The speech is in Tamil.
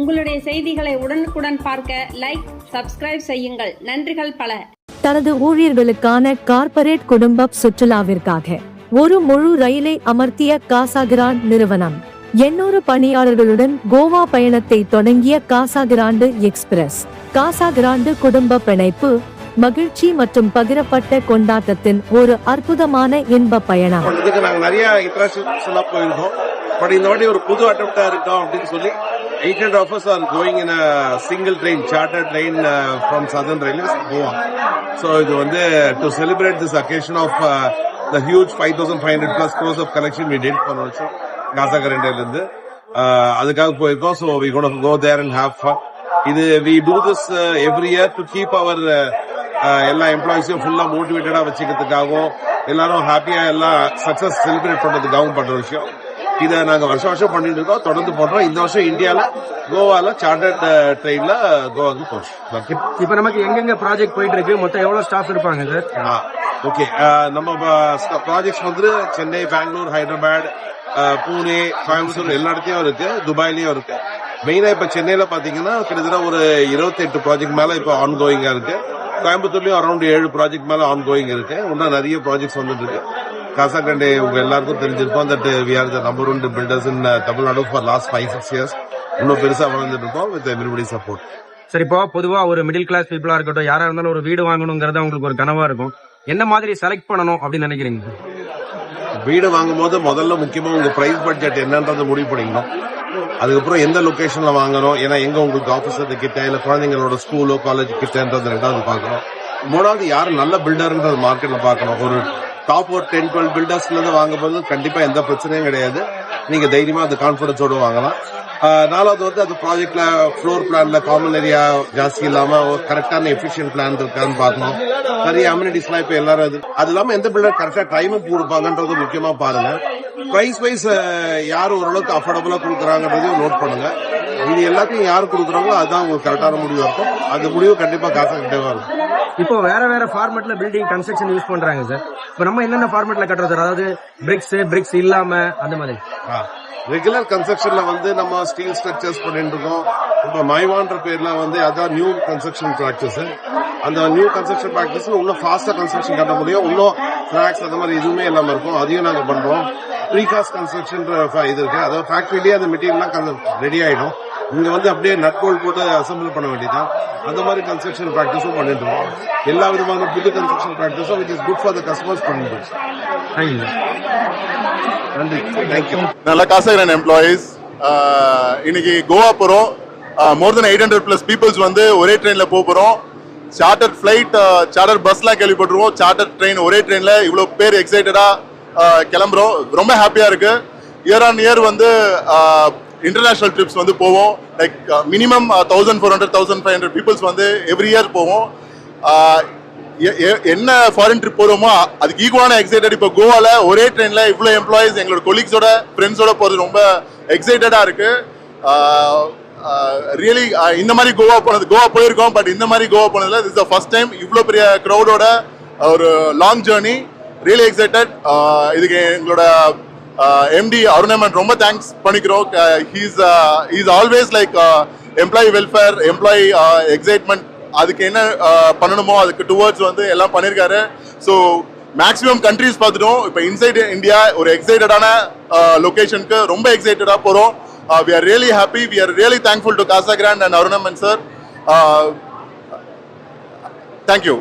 உங்களுடைய செய்திகளை உடனுக்குடன் பார்க்க லைக் சப்ஸ்கிரைப் செய்யுங்கள். நன்றிகள் பல. தனது ஊழியர்களுக்கான கார்ப்பரேட் குடும்ப சுற்றுலாவிற்காக ஒரு முழு ரயிலை அமர்த்திய காசாகிராண்ட் நிறுவனம். எண்ணூறு பணியாளர்களுடன் கோவா பயணத்தை தொடங்கிய காசாகிராண்டு எக்ஸ்பிரஸ். காசாகிராண்டு குடும்ப பிணைப்பு மகிழ்ச்சி மற்றும் பகிரப்பட்ட கொண்டாட்டத்தின் ஒரு அற்புதமான இன்ப பயணம். இதுக்கு நிறைய போயிருக்கோம் பட் இந்த வாட்டி ஒரு புது அட்டம்ப்டா இருக்கோம் அப்படின்னு சொல்லி eight hundred offers are going in single train charter train from uh, from Southern so இது வந்து to celebrate this occasion of the huge five thousand five hundred plus crores of collection we did போன வருஷம் காசா கரண்டில Uh, அதுக்காக போயிருக்கோம். So we got go there and have fun இது we do this every year to keep our எல்லா எம்ப்ளாயிஸையும் ஃபுல்லாக மோட்டிவேட்டடாக வச்சுக்கிறதுக்காகவும் எல்லாரும் ஹாப்பியாக எல்லாம் சக்ஸஸ் செலிப்ரேட் பண்ணுறதுக்காகவும் பண்ணுற விஷயம். இதை நாங்க வருஷம் வருஷம் பண்ணிட்டு இருக்கோம். தொடர்ந்து பண்றோம் இந்த வருஷம் இந்தியால கோவால சார்ட்டர்ட் ட்ரெயின்ல கோவாக்கு போறோம். இப்ப நமக்கு எங்கெங்க ப்ராஜெக்ட் போயிட்டு இருக்கு? மொத்தம் எவ்வளவு ஸ்டாஃப் இருப்பாங்க சார் ஓகே நம்ம ப்ராஜெக்ட்ஸ் வந்து சென்னை பெங்களூர் ஹைதராபாத் பூனே கோயம்புத்தூர் எல்லா இடத்தையும் இருக்கு. துபாய்லயும் இருக்கு. மெயினா இப்ப சென்னையில பாத்தீங்கன்னா கிட்டத்தட்ட ஒரு 28 எட்டு ப்ராஜெக்ட் மேல இப்ப ஆன் கோயிங்கா இருக்கு. கோயம்புத்தூர்லயும் அரௌண்ட் ஏழு ப்ராஜெக்ட் மேல ஆன் கோயிங் இருக்கு. இன்னும் நிறைய ப்ராஜெக்ட்ஸ் வந்துட்டு இருக்கு. காசாகண்டே உங்க எல்லாருக்கும் தெரிஞ்சிருக்கும். That we are the number one builders in Tamil Nadu for last five six years இன்னும் பெருசா வளர்ந்துட்டு இருக்கோம் வித் எவ்ரிபடி சப்போர்ட் சரி இப்போ பொதுவா ஒரு மிடில் கிளாஸ் பீப்புளா இருக்கட்டும் யாரா இருந்தாலும் ஒரு வீடு வாங்கணுங்கிறது உங்களுக்கு ஒரு கனவா இருக்கும். என்ன மாதிரி செலக்ட் பண்ணணும் அப்படின்னு நினைக்கிறீங்க? வீடு வாங்கும் போது முதல்ல முக்கியமா உங்க பிரைஸ் பட்ஜெட் என்னன்றதை முடிவு பண்ணிக்கணும். அதுக்கப்புறம் எந்த லொகேஷன்ல வாங்கணும்? ஏன்னா எங்க உங்களுக்கு ஆபீஸ் கிட்ட இல்ல குழந்தைங்களோட ஸ்கூலோ காலேஜ் கிட்டன்றது ரெண்டாவது பார்க்கணும். மூணாவது யார் நல்ல பில்டர்ன்றது மார்க்கெட்ல பார்க்கணும். ஒரு டாப் ஒரு டென் டுவெல் பில்டர்ஸ்ல இருந்து வாங்கும்போது கண்டிப்பா எந்த பிரச்சனையும் கிடையாது. நீங்க தைரியமா அந்த கான்பிடன்ஸோடு வாங்கலாம். நாலாவது வந்து அது ப்ராஜெக்ட்ல ஃப்ளோர் பிளான்ல காமன் ஏரியா ஜாஸ்தி இல்லாம ஒரு கரெக்டான எஃபிஷியன்ட் பிளான் இருக்கான்னு பார்க்கணும். நிறைய அம்யூனிட்டிஸ்லாம் இப்ப எல்லாரும் இது அது இல்லாம எந்த பில்டர் கரெக்டா டைமும் கொடுப்பாங்கன்றது முக்கியமா பாருங்க. பிரைஸ் வைஸ் யார் ஓரளவுக்கு அஃபோர்டபுளா கொடுக்குறாங்கன்றதையும் நோட் பண்ணுங்க. இது எல்லாத்தையும் யார் கொடுக்குறாங்களோ அதுதான் உங்களுக்கு கரெக்டான முடிவு இருக்கும். அந்த முடிவு கண்டிப்பா காசு கிட்டவா இருக்கும் இப்போ வேற வேற ஃபார்மேட்ல பில்டிங் கன்ஸ்ட்ரக்ஷன் யூஸ் பண்றாங்க சார் இப்போ நம்ம என்னென்ன ஃபார்மேட்ல கட்டுறோம் சார் அதாவது பிரிக்ஸ் பிரிக்ஸ் இல்லாம அந்த மாதிரி. ரெகுலர் கன்ஸ்ட்ரக்ஷன்ல வந்து நம்ம ஸ்டீல் ஸ்ட்ரக்சர்ஸ் பண்ணிட்டு இருக்கோம். இப்போ மைவான்ற பேர்ல வந்து அதான் நியூ கன்ஸ்ட்ரக்ஷன் ப்ராக்டிஸ் அந்த நியூ கன்ஸ்ட்ரக்ஷன் ப்ராக்டிஸ் இன்னும் ஃபாஸ்டா கன்ஸ்ட்ரக்ஷன் கட்ட முடியும். இன்னும் கிராக்ஸ் அந்த மாதிரி எதுவுமே இல்லாம இருக்கும். அதையும் நாங்க பண்றோம். ப்ரீகாஸ்ட் கன்ஸ்ட்ரக்ஷன் இது இருக்கு. அதாவது ஃபேக்டரிலேயே அந்த மெட்டீரியல்லாம் ரெடி ஆயிடும். இங்க வந்து அப்படியே நட்கோல் போட்டு அசம்பிள் பண்ண வேண்டியதான் அந்த மாதிரி கன்ஸ்ட்ரக்ஷன் ப்ராக்டிஸும் பண்ணிட்டு இருக்கோம். எல்லா விதமான புது construction ப்ராக்டிஸும் which is good for the customers பண்ணிட்டு தேங்க்யூ நன்றி. தேங்க்யூ நல்ல காசாகிரான் எம்ப்ளாயீஸ் இன்னைக்கு கோவா போகிறோம் more than eight hundred plus peoples வந்து ஒரே ட்ரெயினில் போக போகிறோம் சார்ட்டர் ஃப்ளைட் சார்ட்டர் பஸ்லாம் கேள்விப்பட்டிருவோம் சார்ட்டர் ட்ரெயின் ஒரே ட்ரெயினில் இவ்வளோ பேர் எக்ஸைட்டடாக கிளம்புறோம். ரொம்ப ஹாப்பியாக இருக்குது இயர் ஆன் இயர் வந்து இன்டர்நேஷ்னல் ட்ரிப்ஸ் வந்து போவோம். Like minimum thousand four hundred thousand five hundred peoples வந்து எவ்ரி இயர் போவோம். Uh, எ- எ- என்ன ஃபாரின் ட்ரிப் போகிறோமோ அதுக்கு ஈக்குவலான எக்ஸைட்டட் இப்போ கோவாவில் ஒரே ட்ரெயினில் இவ்வளோ எம்ப்ளாயிஸ் எங்களோட கொலீக்ஸோட ஃப்ரெண்ட்ஸோட போகிறது ரொம்ப எக்ஸைட்டடாக இருக்குது ரியலி இந்த மாதிரி கோவா போனது கோவா போயிருக்கோம் பட் இந்த மாதிரி கோவா போனதில் இஸ் த ஃபஸ்ட் டைம் இவ்வளோ பெரிய க்ரௌடோட ஒரு லாங் ஜேர்னி ரியலி எக்ஸைட்டட் இதுக்கு எங்களோட எம்டி அருணமன் ரொம்ப தேங்க்ஸ் பண்ணிக்கிறோம். He's is always like employee welfare employee excitement அதுக்கு என்ன பண்ணணுமோ அதுக்கு டுவர்ட்ஸ் வந்து எல்லாம் பண்ணியிருக்காரு ஸோ மேக்ஸிமம் கண்ட்ரீஸ் பார்த்துட்டோம். இப்போ இன்சைட் இந்தியா ஒரு எக்ஸைட்டடான லொகேஷனுக்கு ரொம்ப எக்ஸைட்டடாக போகிறோம் we are really happy we are really thankful to Casagrand and அருணமன் sir thank you